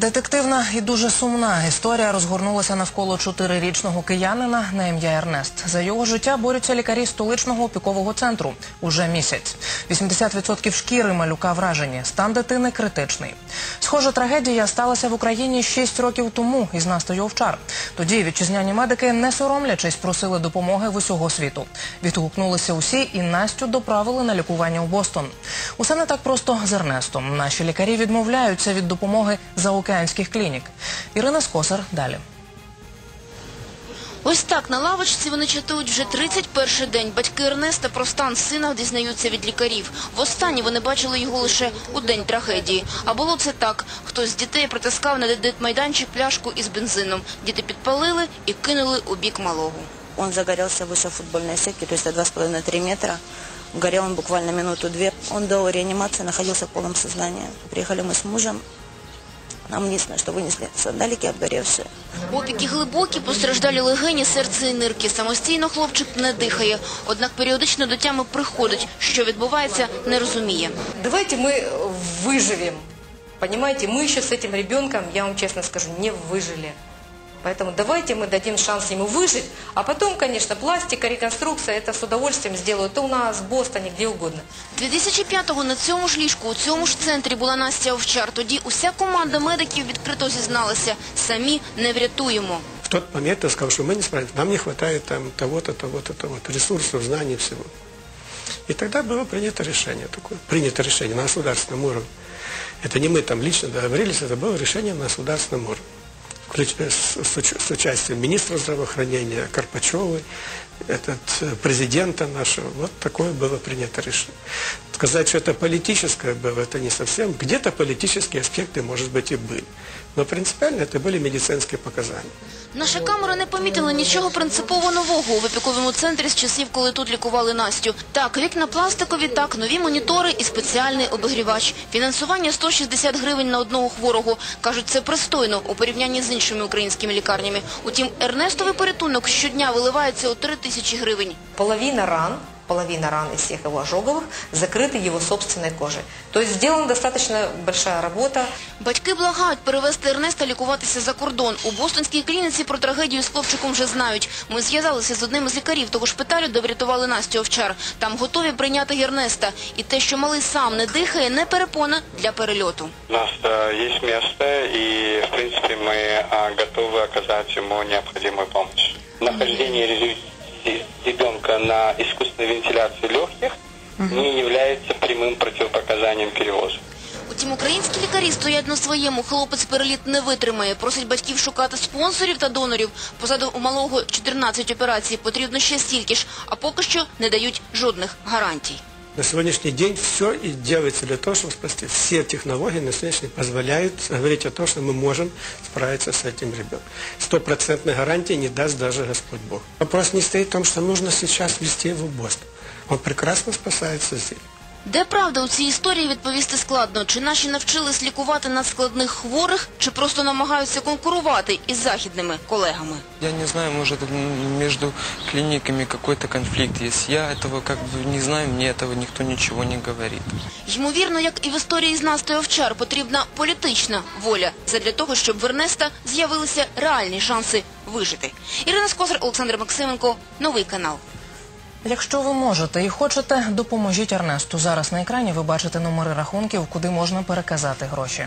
Детективна і дуже сумна історія розгорнулася навколо чотирирічного киянина на ім'я Ернест. За його життя борються лікарі столичного опікового центру уже місяць. 80% шкіри малюка вражені. Стан дитини критичний. Схожа трагедія сталася в Україні 6 років тому із Настою Овчар. Тоді вітчизняні медики, не соромлячись, просили допомоги в усього світу. Відгукнулися усі і Настю доправили на лікування у Бостон. Усе не так просто з Ернестом. Наші лікарі відмовляються від допомоги заокеанських клінік. Ірина Скосар далі. Ось так на лавочці вони чатують вже 31 день. Батьки Ернеста про стан сина дізнаються від лікарів. Востаннє вони бачили його лише у день трагедії. А було це так. Хтось з дітей притискав на дитмайданчик пляшку із бензином. Діти підпалили і кинули у бік малого. Он загорелся выше футбольной сетки, то есть до 2,5-3 метра. Горел он буквально минуту-две. Он до реанимации находился в полном сознании. Приехали мы с мужем. Нам единственное, что вынесли сандалики обгоревшие. Опіки глибокі, постраждалі легені, серце і нирки. Самостійно хлопчик не дихає. Однак періодично до тями приходить. Що відбувається, не розуміє. Давайте мы э, выживем. Понимаете, мы еще с этим ребенком, я вам честно скажу, не выжили. Поэтому давайте мы дадим шанс ему выжить, а потом, конечно, пластика, реконструкция, это с удовольствием сделают. То у нас в Бостоне, где угодно. 2005-го на цьому ж ліжку, у цьому ж центрі була Настя Овчар. Тоді уся команда медиків відкрито зізналася. Самі не врятуємо. В тот момент я сказал, что мы не справимся, нам не хватает там того-то, того-то, того-то, ресурсов, знаний, всего. И тогда было принято решение такое, принято решение на государственном уровне. Это не мы там лично договорились, это было решение на государственном уровне. С, с с участием министра здравоохранения Карпачевой, этот, э, президента нашего. Вот такое было принято решение. Сказать, что это политическое было, это не совсем. Где-то политические аспекты, может быть, и были. Но принципиально это были медицинские показания. Наша камера не помітила нічого принципово нового у випіковому центрі з часів, коли тут лікували Настю. Так, вікна пластикові, так, нові монітори і спеціальний обігрівач. Фінансування 160 гривень на одного хворого. Кажуть, це пристойно у порівнянні з іншими українськими лікарнями. Утім, Ернестовий порятунок щодня виливається у 3 тисячі гривень. Половина ран, половина ран из всех его ожоговых закрыты его собственной кожей. То есть сделана достаточно большая работа. Батьки благають перевезти Ернеста лікуватися за кордон. У бостонській клініці про трагедію з хлопчиком вже знають. Ми зв'язалися з одним із лікарів того шпиталю, де врятували Настю Овчар. Там готові прийняти Ернеста. І те, що малий сам не дихає, не перепона для перельоту. У нас э, есть место, и, в принципе, мы а, готовы оказать ему необходимую помощь. Нахождение ребенка на искусственной вентиляции легких не является прямым противопоказанием перевозу. Утім, українські лікарі стоять на своєму. Хлопець переліт не витримає. Просить батьків шукати спонсорів та донорів. Позаду у малого 14 операцій. Потрібно ще стільки ж. А поки що не дають жодних гарантій. На сегодняшний день все и делается для того, чтобы спасти. Все технологии на сегодняшний день позволяют говорить о том, что мы можем справиться с этим ребенком. Стопроцентной гарантии не даст даже Господь Бог. Вопрос не стоит в том, что нужно сейчас вести его в Бостон. Он прекрасно спасается здесь. Де правда у цій історії відповісти складно. Чи наші навчились лікувати надскладних хворих, чи просто намагаються конкурувати із західними колегами? Я не знаю, может м, между клиниками какой-то конфликт есть. Я этого как бы не знаю, мне этого никто ничего не говорит. Ймовірно, як і в історії з Настою Овчар, потрібна політична воля задля того, щоб в Ернеста з'явилися реальні шанси вижити. Ірина Скосар, Олександр Максименко, Новий канал. Якщо ви можете і хочете, допоможіть Ернесту. Зараз на екрані ви бачите номери рахунків, куди можна переказати гроші.